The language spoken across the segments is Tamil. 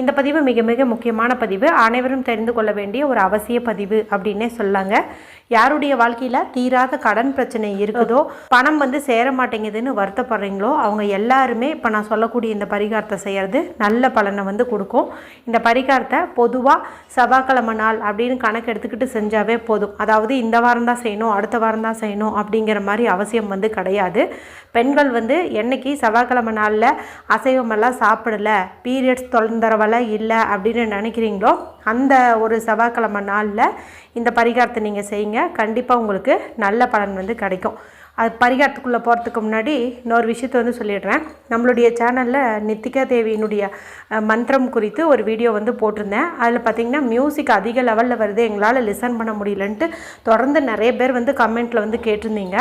இந்த பதிவு மிக மிக முக்கியமான பதிவு. அனைவரும் தெரிந்து கொள்ள வேண்டிய ஒரு அவசிய பதிவு அப்படின்னே சொல்லாங்க. யாருடைய வாழ்க்கையில் தீராத கடன் பிரச்சனை இருக்குதோ பணம் வந்து சேர மாட்டேங்குதுன்னு வருத்தப்படுறீங்களோ அவங்க எல்லாருமே இப்போ நான் சொல்லக்கூடிய இந்த பரிகாரத்தை செய்கிறது நல்ல பலனை வந்து கொடுக்கும். இந்த பரிகாரத்தை பொதுவாக செவ்வாய்க்கிழமை நாள் அப்படின்னு கணக்கு எடுத்துக்கிட்டு செஞ்சாவே போதும். அதாவது இந்த வாரம் தான் செய்யணும் அடுத்த வாரம் தான் செய்யணும் அப்படிங்கிற மாதிரி அவசியம் வந்து கிடையாது. பெண்கள் வந்து என்னைக்கு செவ்வாய்க்கிழமை நாளில் அசைவமெல்லாம் சாப்பிடல பீரியட்ஸ் பலம் இல்லை அப்படின்னு நினைக்கிறீங்களோ அந்த ஒரு செவ்வாய்க்கிழமை நாளில் இந்த பரிகாரத்தை நீங்கள் செய்யுங்க. கண்டிப்பாக உங்களுக்கு நல்ல பலன் வந்து கிடைக்கும். அது பரிகாரத்துக்குள்ளே போகிறதுக்கு முன்னாடி இன்னொரு விஷயத்தை வந்து சொல்லிடுறேன். நம்மளுடைய சேனலில் நித்திகா தேவியினுடைய மந்திரம் குறித்து ஒரு வீடியோ வந்து போட்டிருந்தேன். அதில் பார்த்தீங்கன்னா மியூசிக் அதிக லெவலில் வருது. எங்களால் லிசன் பண்ண முடியலன்ட்டு தொடர்ந்து நிறைய பேர் வந்து கமெண்ட்டில் வந்து கேட்டிருந்தீங்க.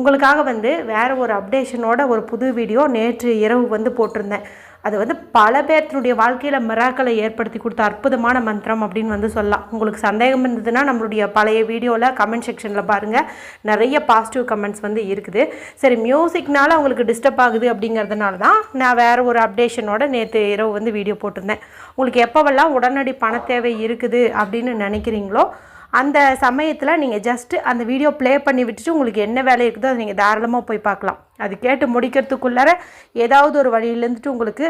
உங்களுக்காக வந்து வேறு ஒரு அப்டேஷனோட ஒரு புது வீடியோ நேற்று இரவு வந்து போட்டிருந்தேன். அது வந்து பல பேர்த்தினுடைய வாழ்க்கையில் மிராக்களை ஏற்படுத்தி கொடுத்த அற்புதமான மந்திரம் அப்படின்னு வந்து சொல்லலாம். உங்களுக்கு சந்தேகம் இருந்ததுன்னா நம்மளுடைய பழைய வீடியோவில் கமெண்ட் செக்ஷனில் பாருங்கள் நிறைய பாசிட்டிவ் கமெண்ட்ஸ் வந்து இருக்குது. சரி மியூசிக்னால உங்களுக்கு டிஸ்டர்ப் ஆகுது அப்படிங்கிறதுனால தான் நான் வேறு ஒரு அப்டேஷனோட நேற்று இரவு வந்து வீடியோ போட்டிருந்தேன். உங்களுக்கு எப்போவெல்லாம் உடனடி பண தேவை இருக்குது அப்படின்னு நினைக்கிறீங்களோ அந்த சமயத்தில் நீங்கள் ஜஸ்ட்டு அந்த வீடியோ ப்ளே பண்ணி விட்டுட்டு உங்களுக்கு என்ன வேலை இருக்குதோ அதை நீங்கள் தாராளமாக போய் பார்க்கலாம். அது கேட்டு முடிக்கிறதுக்குள்ளார ஏதாவது ஒரு வழியிலேருந்துட்டு உங்களுக்கு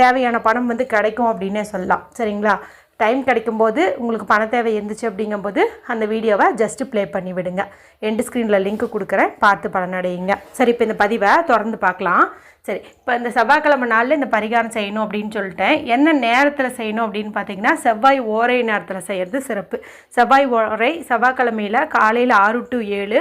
தேவையான பணம் வந்து கிடைக்கும் அப்படின்னே சொல்லலாம். சரிங்களா? டைம் கிடைக்கும்போது உங்களுக்கு பண தேவை இருந்துச்சு அப்படிங்கும்போது அந்த வீடியோவை ஜஸ்ட்டு ப்ளே பண்ணி விடுங்க. எண்டு ஸ்க்ரீனில் லிங்க் கொடுக்குறேன். பார்த்து பலனடையுங்க. சரி இப்போ இந்த பதிவை தொடர்ந்து பார்க்கலாம். சரி இப்போ இந்த செவ்வாய்க்கிழமை நாளில் இந்த பரிகாரம் செய்யணும் அப்படின்னு சொல்லிட்டேன். என்ன நேரத்தில் செய்யணும் அப்படின்னு பார்த்தீங்கன்னா செவ்வாய் ஓரை நேரத்தில் செய்கிறது சிறப்பு. செவ்வாய் ஓரை செவ்வாய்க்கிழமையில் காலையில் ஆறு டு ஏழு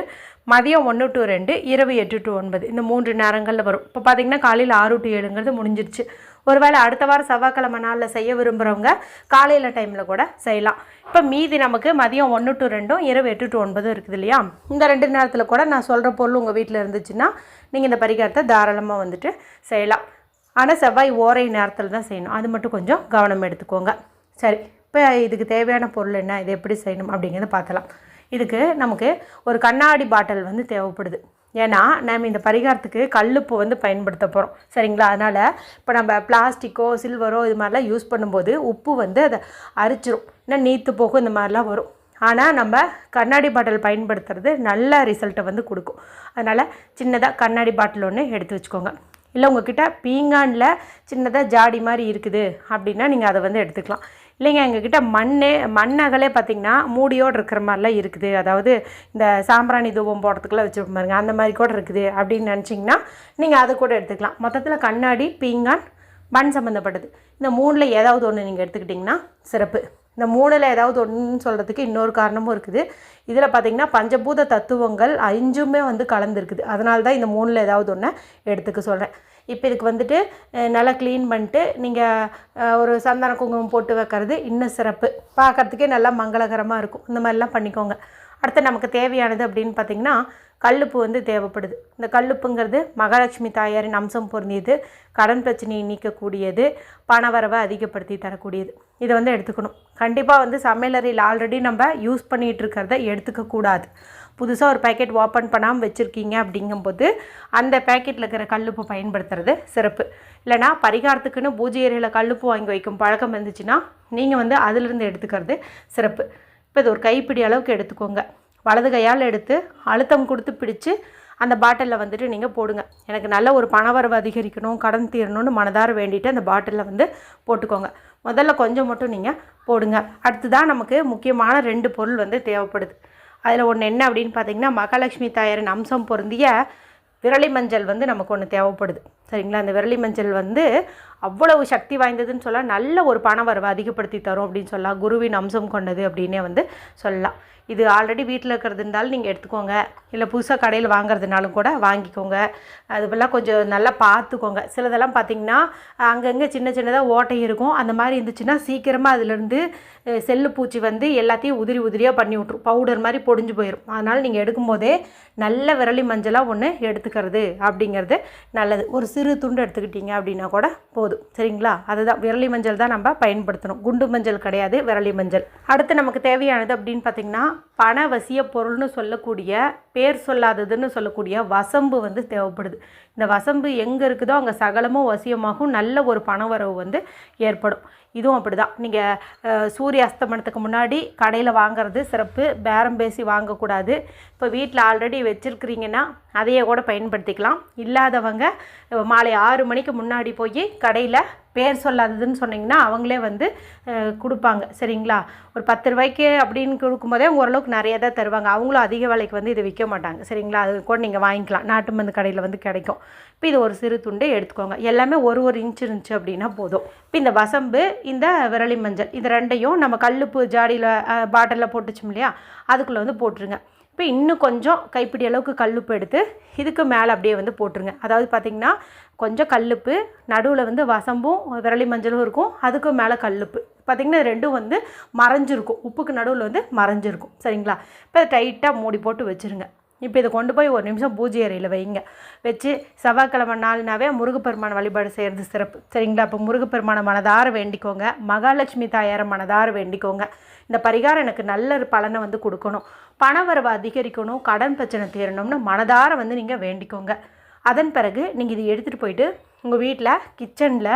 மதியம் ஒன்று டு ரெண்டு இரவு எட்டு டு ஒன்பது. இந்த மூன்று நேரங்களில் வரும். இப்போ பார்த்தீங்கன்னா காலையில் ஆறு டு ஏழுங்கிறது முடிஞ்சிருச்சு. ஒருவேளை அடுத்த வாரம் செவ்வாய்க்கிழமை நாளில் செய்ய விரும்புகிறவங்க காலையில் டைமில் கூட செய்யலாம். இப்போ மீதி நமக்கு மதியம் ஒன்று டு ரெண்டும் இரவு எட்டு டு ஒன்பதும் இருக்குது இல்லையா? இந்த ரெண்டு நேரத்தில் கூட நான் சொல்கிற பொருள் உங்கள் வீட்டில் இருந்துச்சுன்னா நீங்கள் இந்த பரிகாரத்தை தாராளமாக வந்துட்டு செய்யலாம். ஆனால் செவ்வாய் ஓரை நேரத்தில் தான் செய்யணும். அது மட்டும் கொஞ்சம் கவனம் எடுத்துக்கோங்க. சரி இப்போ இதுக்கு தேவையான பொருள் என்ன? இது எப்படி செய்யணும் அப்படிங்கிறத பார்த்தலாம். இதுக்கு நமக்கு ஒரு கண்ணாடி பாட்டில் வந்து தேவைப்படுது. ஏன்னா நம்ம இந்த பரிகாரத்துக்கு கல்லுப்பு வந்து பயன்படுத்த போகிறோம் சரிங்களா? அதனால் இப்போ நம்ம பிளாஸ்டிக்கோ சில்வரோ இது மாதிரிலாம் யூஸ் பண்ணும்போது உப்பு வந்து அதை அரிச்சிரும். இன்னும் நீத்து போகும் இந்த மாதிரிலாம் வரும். ஆனால் நம்ம கண்ணாடி பாட்டில் பயன்படுத்துறது நல்ல ரிசல்ட்டை வந்து கொடுக்கும். அதனால் சின்னதாக கண்ணாடி பாட்டில் ஒன்று எடுத்து வச்சுக்கோங்க. இல்லை உங்ககிட்ட பீங்கானில் சின்னதாக ஜாடி மாதிரி இருக்குது அப்படின்னா நீங்கள் அதை வந்து எடுத்துக்கலாம். இல்லைங்க எங்ககிட்ட மண்ணே மண்ணகலே பார்த்திங்கன்னா மூடியோடு இருக்கிற மாதிரிலாம் இருக்குது. அதாவது இந்த சாம்பிராணி தூபம் போடுறதுக்குலாம் வச்சுருப்போம் பாருங்க அந்த மாதிரி கூட இருக்குது அப்படின்னு நினச்சிங்கன்னா நீங்கள் அதை கூட எடுத்துக்கலாம். மொத்தத்தில் கண்ணாடி பீங்கான் மண் சம்மந்தப்பட்டது இந்த மூணில் ஏதாவது ஒன்று நீங்கள் எடுத்துக்கிட்டிங்கன்னா சிறப்பு. இந்த மூணில் ஏதாவது ஒன்றுன்னு சொல்கிறதுக்கு இன்னொரு காரணமும் இருக்குது. இதில் பார்த்தீங்கன்னா பஞ்சபூத தத்துவங்கள் அஞ்சுமே வந்து கலந்துருக்குது. அதனால தான் இந்த மூணில் ஏதாவது ஒன்று எடுத்துக்க சொல்கிறேன் இப்போ இதுக்கு வந்துட்டு நல்லா க்ளீன் பண்ணிட்டு நீங்கள் ஒரு சந்தன குங்குமம் போட்டு வைக்கிறது இன்னும் சிறப்பு. பார்க்கறதுக்கே நல்லா மங்களகரமாக இருக்கும். இந்த மாதிரிலாம் பண்ணிக்கோங்க. அடுத்து நமக்கு தேவையானது அப்படின்னு பார்த்தீங்கன்னா கல்லுப்பு வந்து தேவைப்படுது. இந்த கல்லுப்புங்கிறது மகாலட்சுமி தாயாரின் அம்சம் பொருந்தியது. கடன் பிரச்சனையை நீக்கக்கூடியது. பணவரவை அதிகப்படுத்தி தரக்கூடியது. இதை வந்து எடுத்துக்கணும். கண்டிப்பாக வந்து சமையலறையில் ஆல்ரெடி நம்ம யூஸ் பண்ணிகிட்டு இருக்கிறத எடுத்துக்கக்கூடாது. புதுசாக ஒரு பேக்கெட் ஓப்பன் பண்ணாமல் வச்சுருக்கீங்க அப்படிங்கும்போது அந்த பேக்கெட்டில் இருக்கிற கல்லுப்பு பயன்படுத்துறது சிறப்பு. இல்லைனா பரிகாரத்துக்குன்னு பூஜை அறையில் கல்லுப்பு வாங்கி வைக்கும் பழக்கம் இருந்துச்சுன்னா நீங்கள் வந்து அதிலிருந்து எடுத்துக்கிறது சிறப்பு. இப்போ இது ஒரு கைப்பிடி அளவுக்கு எடுத்துக்கோங்க. வலது கையால் எடுத்து அழுத்தம் கொடுத்து பிடிச்சு அந்த பாட்டிலில் வந்துட்டு நீங்கள் போடுங்க. எனக்கு நல்ல ஒரு பணவரவு அதிகரிக்கணும் கடன் தீரணும்னு மனதார வேண்டிட்டு அந்த பாட்டிலில் வந்து போட்டுக்கோங்க. முதல்ல கொஞ்சம் மட்டும் நீங்கள் போடுங்க. அடுத்ததான் நமக்கு முக்கியமான ரெண்டு பொருள் வந்து தேவைப்படுது. அதில் ஒன்று என்ன அப்படின்னு பார்த்தீங்கன்னா மகாலட்சுமி தாயாரின் அம்சம் பொருந்திய விரலி மஞ்சள் வந்து நமக்கு ஒன்று தேவைப்படுது. சரிங்களா? அந்த விரலி மஞ்சள் வந்து அவ்வளவு சக்தி வாய்ந்ததுன்னு சொல்லலாம் நல்ல ஒரு பண வரவை அதிகப்படுத்தி தரும் அப்படின்னு சொல்லலாம். குருவின் அம்சம் கொண்டது அப்படின்னே வந்து சொல்லலாம். இது ஆல்ரெடி வீட்டில் இருக்கிறது இருந்தாலும் நீங்கள் எடுத்துக்கோங்க. இல்லை புதுசாக கடையில் வாங்குறதுனாலும் கூட வாங்கிக்கோங்க. அதுபோல் கொஞ்சம் நல்லா பார்த்துக்கோங்க. சிலதெல்லாம் பார்த்தீங்கன்னா அங்கங்கே சின்ன சின்னதாக ஓட்டை இருக்கும். அந்த மாதிரி இருந்துச்சுன்னா சீக்கிரமாக அதுலேருந்து செல்லு பூச்சி வந்து எல்லாத்தையும் உதிரி உதிரியாக பண்ணி விட்ரும் பவுடர் மாதிரி பொடிஞ்சு போயிடும் அதனால் நீங்கள் எடுக்கும்போதே நல்ல விரலி மஞ்சளாக ஒன்று எடுத்துக்கிறது அப்படிங்கிறது நல்லது. ஒரு சிறு சிறு துண்டு எடுத்துக்கிட்டீங்க அப்படின்னா கூட போதும். சரிங்களா? அதுதான் விரலி மஞ்சள் தான் நம்ம பயன்படுத்தணும். குண்டு மஞ்சள் கிடையாது விரலி மஞ்சள். அடுத்து நமக்கு தேவையானது அப்படின்னு பார்த்திங்கன்னா பணவசிய பொருள்னு சொல்லக்கூடிய பேர் சொல்லாததுன்னு சொல்லக்கூடிய வசம்பு வந்து தேவைப்படுது. இந்த வசம்பு எங்கே இருக்குதோ அங்கே சகலமும் வசியமாகும். நல்ல ஒரு பண வரவு வந்து ஏற்படும். இதுவும் அப்படி தான் நீங்கள் சூரிய அஸ்தமனத்துக்கு முன்னாடி கடையில் வாங்குறது சிறப்பு. பேரம் பேசி வாங்கக்கூடாது. இப்போ வீட்டில் ஆல்ரெடி வச்சுருக்கிறீங்கன்னா அதையே கூட பயன்படுத்திக்கலாம். இல்லாதவங்க மாலை ஆறு மணிக்கு முன்னாடி போய் கடையில் பேர் சொல்லாததுன்னு சொன்னிங்கன்னா அவங்களே வந்து கொடுப்பாங்க. சரிங்களா? ஒரு பத்து ரூபாய்க்கு அப்படின்னு கொடுக்கும்போதே அவங்க ஓரளவுக்கு நிறைய தான் தருவாங்க. அவங்களும் அதிக விலைக்கு வந்து இதை விற்க மாட்டாங்க. சரிங்களா? அது கூட நீங்கள் வாங்கிக்கலாம். நாட்டு மருந்து கடையில் வந்து கிடைக்கும். இப்போ இது ஒரு சிறு துண்டை எடுத்துக்கோங்க. எல்லாமே ஒரு ஒரு இன்ச் இருந்துச்சு அப்படின்னா போதும். இப்போ இந்த வசம்பு இந்த விரலி மஞ்சள் இது ரெண்டையும் நம்ம கல்லுப்பு ஜாடியில் பாட்டிலில் போட்டுச்சோம் இல்லையா? அதுக்குள்ளே வந்து போட்டுருங்க. இப்போ இன்னும் கொஞ்சம் கைப்பிடி அளவுக்கு கல்லுப்பு எடுத்து இதுக்கு மேலே அப்படியே வந்து போட்டுருங்க. அதாவது பார்த்திங்கன்னா கொஞ்சம் கல்லுப்பு நடுவில் வந்து வசம்பும் விரலி மஞ்சளும் இருக்கும். அதுக்கு மேலே கல்லுப்பு. பார்த்திங்கன்னா ரெண்டும் வந்து மறைஞ்சிருக்கும். உப்புக்கு நடுவில் வந்து மறைஞ்சிருக்கும். சரிங்களா? இப்போ டைட்டாக மூடி போட்டு வச்சுருங்க. இப்போ இதை கொண்டு போய் ஒரு நிமிஷம் பூஜை அறையில் வைங்க. வச்சு செவ்வாய்க்கிழமை நாள்னாவே முருகப்பெருமான் வழிபாடு செய்கிறது சிறப்பு. சரிங்களா? இப்போ முருகப்பெருமானை மனதார வேண்டிக்கோங்க. மகாலட்சுமி தாயாரை மனதார வேண்டிக்கோங்க. இந்த பரிகாரம் எனக்கு நல்ல ஒரு பலனை வந்து கொடுக்கணும். பணவரவு அதிகரிக்கணும் கடன் பிரச்சனை தீரணும்னு மனதார வந்து நீங்கள் வேண்டிக்கோங்க. அதன் பிறகு நீங்கள் இதை எடுத்துகிட்டு போயிட்டு உங்கள் வீட்டில் கிச்சனில்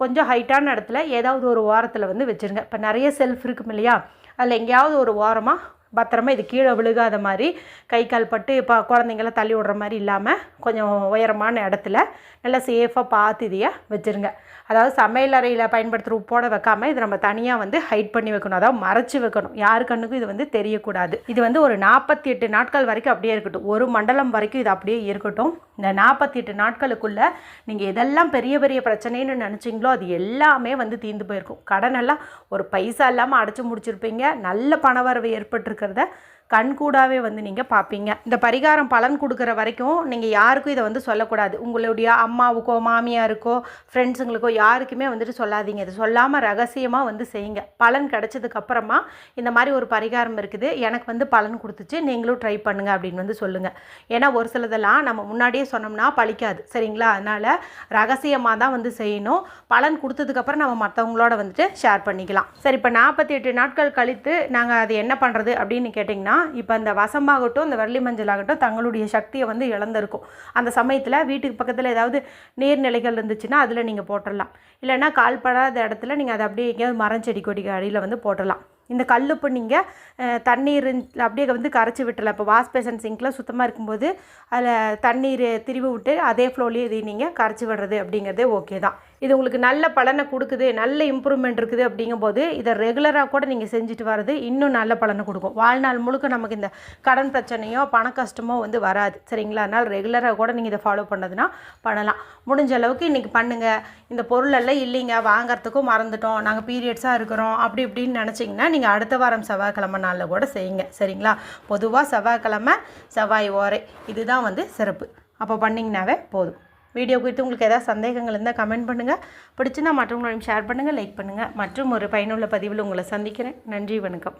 கொஞ்சம் ஹைட்டான இடத்துல ஏதாவது ஒரு ஓரத்தில் வந்து வச்சுருங்க. இப்போ நிறைய செல்ஃப் இருக்கும் இல்லையா? அதில் எங்கேயாவது ஒரு ஓரமாக பத்திரமா இது கீழே விழுகாத மாதிரி கை கால் பட்டு இப்போ குழந்தைங்கள தள்ளி விடுற மாதிரி இல்லாமல் கொஞ்சம் உயரமான இடத்துல நல்லா சேஃபாக பார்த்து இதையை வச்சுருங்க. அதாவது சமையல் அறையில் பயன்படுத்துகிற உப்போட வைக்காம இது நம்ம தனியாக வந்து ஹைட் பண்ணி வைக்கணும். அதாவது மறைச்சி வைக்கணும். யார் கண்ணுக்கும் இது வந்து தெரியக்கூடாது. இது வந்து ஒரு நாற்பத்தி எட்டு நாட்கள் வரைக்கும் அப்படியே இருக்கட்டும். ஒரு மண்டலம் வரைக்கும் இது அப்படியே இருக்கட்டும். இந்த நாற்பத்தி எட்டு நாட்களுக்குள்ளே நீங்கள் எதெல்லாம் பெரிய பெரிய பிரச்சனைன்னு நினச்சிங்களோ அது எல்லாமே வந்து தீர்ந்து போயிருக்கும். கடனெல்லாம் ஒரு பைசா இல்லாமல் அடைச்சி முடிச்சிருப்பீங்க. நல்ல பணவரவு ஏற்பட்டிருக்கிறத கண்கூடாவே வந்து நீங்கள் பார்ப்பீங்க இந்த பரிகாரம் பலன் கொடுக்குற வரைக்கும் நீங்கள் யாருக்கும் இதை வந்து சொல்லக்கூடாது. உங்களுடைய அம்மாவுக்கோ மாமியாருக்கோ ஃப்ரெண்ட்ஸுங்களுக்கோ யாருக்குமே வந்துட்டு சொல்லாதீங்க. இது சொல்லாமல் ரகசியமாக வந்து செய்யுங்க. பலன் கிடச்சதுக்கப்புறமா இந்த மாதிரி ஒரு பரிகாரம் இருக்குது. எனக்கு வந்து பலன் கொடுத்துச்சு. நீங்களும் ட்ரை பண்ணுங்க அப்படின்னு வந்து சொல்லுங்கள் ஏன்னா ஒரு சிலதெல்லாம் நம்ம முன்னாடியே சொன்னோம்னா பழிக்காது. சரிங்களா? அதனால் ரகசியமாக தான் வந்து செய்யணும். பலன் கொடுத்ததுக்கப்புறம் நம்ம மற்றவங்களோட வந்துட்டு ஷேர் பண்ணிக்கலாம். சரி இப்போ நாற்பத்தி எட்டு நாட்கள் கழித்து நாங்கள் அது என்ன பண்ணுறது அப்படின்னு கேட்டிங்கன்னா இப்போ அந்த வசமாகட்டும் இந்த வரலி மஞ்சள் ஆகட்டும் தங்களுடைய சக்தியை வந்து இழந்திருக்கும். அந்த சமயத்தில் வீட்டுக்கு பக்கத்தில் ஏதாவது நீர்நிலைகள் இருந்துச்சுன்னா அதில் நீங்கள் போட்டுடலாம் இல்லைன்னா கால்படாத இடத்துல நீங்கள் அதை அப்படியே எங்கேயாவது மரம் செடி கொடிக்கு அடியில் வந்து போட்டுடலாம் இந்த கல்லுப்பு நீங்கள் தண்ணீர் அப்படியே வந்து கரைச்சி விட்டுறலாம். இப்போ வாஷ் பேசன் சிங்கில் சுத்தமாக இருக்கும்போது அதில் தண்ணீர் திருவி விட்டு அதே ஃப்ளோலேயே இதை நீங்கள் கரைச்சி விடுறது அப்படிங்கிறதே ஓகே தான். இது உங்களுக்கு நல்ல பலனை கொடுக்குது நல்ல இம்ப்ரூவ்மெண்ட் இருக்குது அப்படிங்கும்போது இதை ரெகுலராக கூட நீங்கள் செஞ்சுட்டு வர்றது இன்னும் நல்ல பலனை கொடுக்கும். வாழ்நாள் முழுக்க நமக்கு இந்த கடன் பிரச்சனையோ பண கஷ்டமோ வந்து வராது. சரிங்களா? அதனால் ரெகுலராக கூட நீங்கள் இதை ஃபாலோ பண்ணதுன்னா பண்ணலாம். முடிஞ்ச அளவுக்கு இன்றைக்கி பண்ணுங்கள் இந்த பொருளெல்லாம் இல்லைங்க. வாங்குறதுக்கும் மறந்துட்டோம். நாங்கள் பீரியட்ஸாக இருக்கிறோம். அப்படி இப்படின்னு நினச்சிங்கன்னா நீங்கள் அடுத்த வாரம் செவ்வாய்க்கிழமை நாளில் கூட செய்யுங்க. சரிங்களா? பொதுவாக செவ்வாய்க்கிழமை செவ்வாய் ஓரை. இதுதான் வந்து சிறப்பு. அப்போ பண்ணிங்கனாவே போதும். வீடியோ குறித்து உங்களுக்கு ஏதாவது சந்தேகங்கள் இருந்தால் கமெண்ட் பண்ணுங்கள் பிடிச்சுன்னா மற்றவங்களையும் ஷேர் பண்ணுங்கள் லைக் பண்ணுங்கள் மற்றும் ஒரு பயனுள்ள பதிவில் உங்களை சந்திக்கிறேன். நன்றி வணக்கம்.